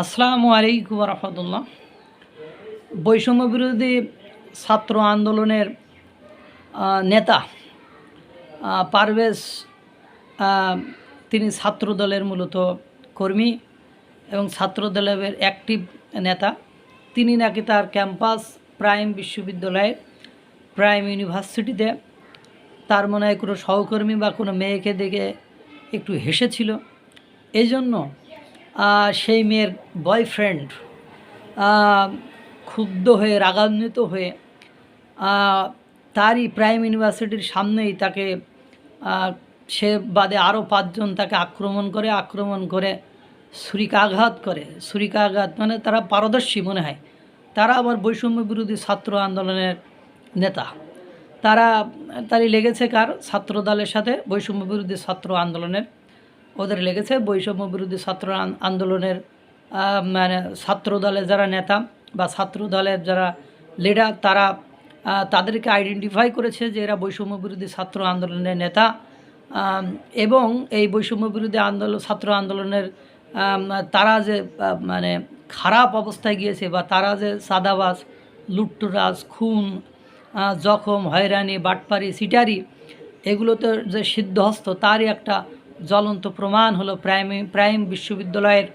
আসসালামু আলাইকুম রহমতুল্লাহ। বৈষম্য বিরোধী ছাত্র আন্দোলনের নেতা পারভেজ তিনি ছাত্র দলের মূলত কর্মী এবং ছাত্র দলের অ্যাক্টিভ নেতা। তিনি নাকি তার ক্যাম্পাস প্রাইম বিশ্ববিদ্যালয়ের প্রাইম ইউনিভার্সিটিতে তার মনে হয় কোনো সহকর্মী বা কোনো মেয়েকে দেখে একটু হেসেছিল। এই জন্য সেই মেয়ের বয়ফ্রেন্ড ক্ষুব্ধ হয়ে, রাগান্বিত হয়ে তারই প্রাইম ইউনিভার্সিটির সামনেই তাকে সে বাদে আরও পাঁচজন তাকে আক্রমণ করে আক্রমণ করে ছুরিকাঘাত করে। ছুরিকাঘাত মানে তারা পারদর্শী মনে হয়। তারা আবার বৈষম্য বিরোধী ছাত্র আন্দোলনের নেতা। তারা, তারই লেগেছে কার? ছাত্র দলের সাথে বৈষম্য বিরোধী ছাত্র আন্দোলনের ওদের লেগেছে। বৈষম্য বিরোধী ছাত্র আন্দোলনের মানে ছাত্র দলের যারা নেতা বা ছাত্র দলের যারা লিডার তারা তাদেরকে আইডেন্টিফাই করেছে যে এরা বৈষম্য বিরোধী ছাত্র আন্দোলনের নেতা। এবং এই বৈষম্য বিরোধী আন্দোলন ছাত্র আন্দোলনের তারা যে মানে খারাপ অবস্থায় গিয়েছে বা তারা যে সাদাবাস লুট্টরাজ, খুন জখম, হয়রানি বাটপারি সিটারি, এগুলোতে যে সিদ্ধহস্ত, তারই একটা জ্বলন্ত প্রমাণ হলো প্রাইম প্রাইম বিশ্ববিদ্যালয়ের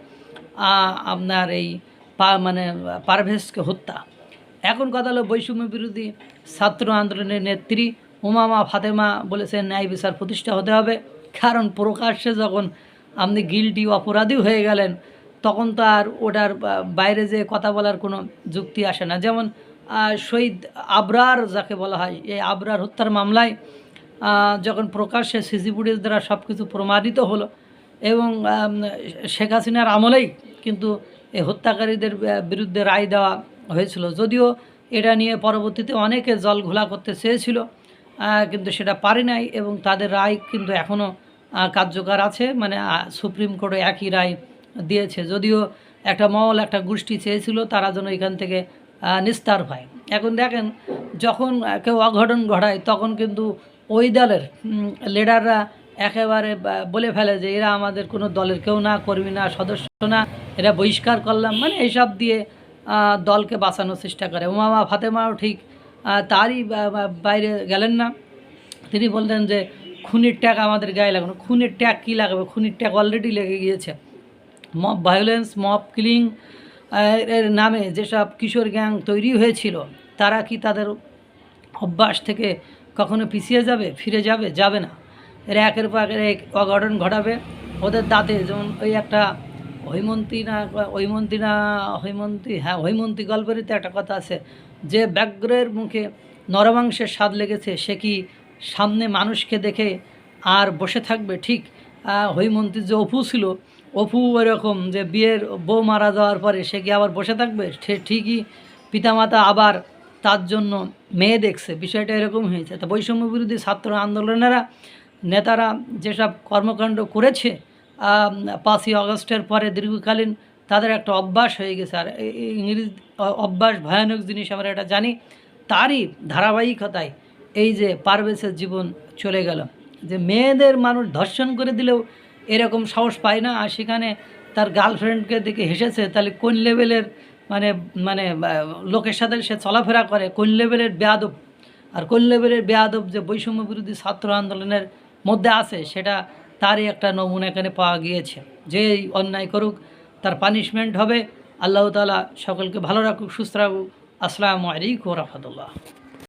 আপনার এই পা মানে পারভেজকে হত্যা। এখন কথা হলো বৈষম্য বিরোধী ছাত্র আন্দোলনের নেত্রী উমামা ফাতেমা বলেছেন, ন্যায় বিচার প্রতিষ্ঠা হতে হবে। কারণ প্রকাশ্যে যখন আপনি গিলটি অপরাধী হয়ে গেলেন, তখন তো আর ওটার বাইরে যে কথা বলার কোনো যুক্তি আসে না। যেমন শহীদ আবরার যাকে বলা হয়, এই আবরার হত্যার মামলায় যখন প্রকাশ্যে ফুটেজ দ্বারা সব কিছু প্রমাণিত হলো এবং শেখ হাসিনার আমলেই কিন্তু এই হত্যাকারীদের বিরুদ্ধে রায় দেওয়া হয়েছিল। যদিও এটা নিয়ে পরবর্তীতে অনেকে জল ঘোলা করতে চেয়েছিল কিন্তু সেটা পারে নাই এবং তাদের রায় কিন্তু এখনও কার্যকর আছে। মানে সুপ্রিম কোর্টে একই রায় দিয়েছে। যদিও একটা মহল, একটা গোষ্ঠী চেয়েছিল, তারা যেন এখান থেকে নিস্তার হয় এখন দেখেন, যখন কেউ অঘটন ঘটায়, তখন কিন্তু ওই দলের লিডাররা একেবারে বলে ফেলে যে এরা আমাদের কোনো দলের কেউ না, কর্মী না, সদস্য না, এরা বহিষ্কার করলাম মানে এইসব দিয়ে দলকে বাঁচানোর চেষ্টা করে। উমামা ফাতেমাও ঠিক তারই বাইরে গেলেন না। তিনি বললেন যে, খুনির ট্যাগ আমাদের গায়ে লাগানো, খুনের ট্যাগ কী লাগাবে? খুনির ট্যাগ অলরেডি লেগে গিয়েছে। মব ভায়োলেন্স মব কিলিং এর নামে যেসব কিশোর গ্যাং তৈরি হয়েছিল, তারা কি তাদের অভ্যাস থেকে কখনো পিছিয়ে যাবে ফিরে যাবে যাবে না। এরা একের পর এক অঘটন ঘটাবে। ওদের দাঁতে যেমন ওই একটা হৈমন্তী না হৈমন্তী না হৈমন্তী হ্যাঁ হৈমন্তী গল্পেরই তো একটা কথা আছে। যে ব্যাঘ্রের মুখে নরমাংসের স্বাদ লেগেছে সে কি সামনে মানুষকে দেখে আর বসে থাকবে? ঠিক আহ, হৈমন্তীর যে অপু ছিল অপু এরকম যে বিয়ের বউ মারা যাওয়ার পরে সে কি আবার বসে থাকবে? সে ঠিকই পিতামাতা আবার তার জন্য মেয়ে দেখছে, বিষয়টা এরকম হয়েছে। তা বৈষম্য বিরোধী ছাত্র আন্দোলনেরা, নেতারা যেসব কর্মকাণ্ড করেছে পাঁচই আগস্টের পরে দীর্ঘকালীন তাদের একটা অভ্যাস হয়ে গেছে। আর ইংরেজ অভ্যাস ভয়ানক জিনিস আমরা এটা জানি, তারই ধারাবাহিকতায় এই যে পারভেজের জীবন চলে গেল। যে মেয়েদের মানুষ ধর্ষণ করে দিলেও এরকম সাহস পায় না, আর সেখানে তার গার্লফ্রেন্ডকে দেখে হেসেছে, তাহলে কোন লেভেলের মানে মানে লোকের সাথে সে চলাফেরা করে, কোন লেভেলের বেয়াদব? আর কোন লেভেলের বেয়াদব যে বৈষম্য বিরোধী ছাত্র আন্দোলনের মধ্যে আছে, সেটা তারই একটা নমুনা এখানে পাওয়া গিয়েছে। যে অন্যায় করুক, তার পানিশমেন্ট হবে। আল্লাহ তালা সকলকে ভালো রাখুক, সুস্থ রাখুক। আসসালামু আলাইকুম রহমতুল্লাহ।